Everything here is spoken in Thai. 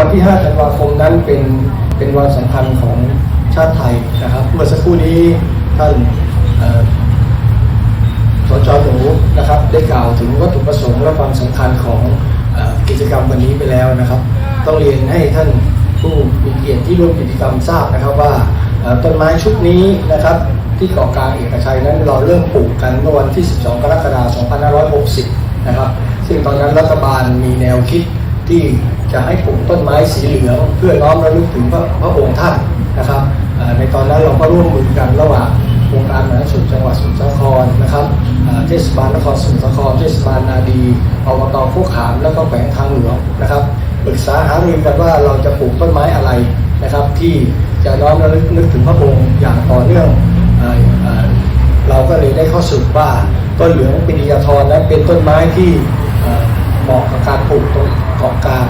วันที่ 5 ธันวาคมนั้นเป็นเป็นวันสำคัญของชาติไทยนะครับ เมื่อสักครู่นี้ท่านสจหนูนะครับ ได้กล่าวถึงวัตถุประสงค์และความสำคัญของอกิจกรรมวันนี้ไปแล้วนะครับ ต้องเรียนให้ท่านผู้มีเกียรติที่ร่วมกิจกรรมทราบนะครับว่าต้นไม้ชุดนี้นะครับ ที่เกาะกลางเอกชัยนั้นเราเริ่มปลูกกันเมื่อวันที่ 12 กรกฎาคม 2560 นะครับ ซึ่งตอนนั้นรัฐบาลมีแนวคิดที่ จะให้ปลูกต้นไม้สีเหลืองเพื่อน้อมระลึกถึงพระพระองค์ท่านนะครับในตอนนั้นเราก็ร่วมมือกันระหว่างองค์การมหาสุขจังหวัดสมุทรสาครนะครับเทศบาลนครสมุทรสาครเทศบาลนาดีอบตโคกขามแล้วก็แขวงทางหลวงนะครับปรึกษาหารือกันว่าเราจะปลูกต้นไม้อะไรนะครับ ที่จะน้อมระลึกนึกถึงพระองค์อย่างต่อเนื่องเราก็เลยได้ข้อสรุปว่าต้นเหลืองปินิยาธรนั้นเป็นต้นไม้ที่เอ่อเหมาะกับการปลูกตรงเกาะกลาง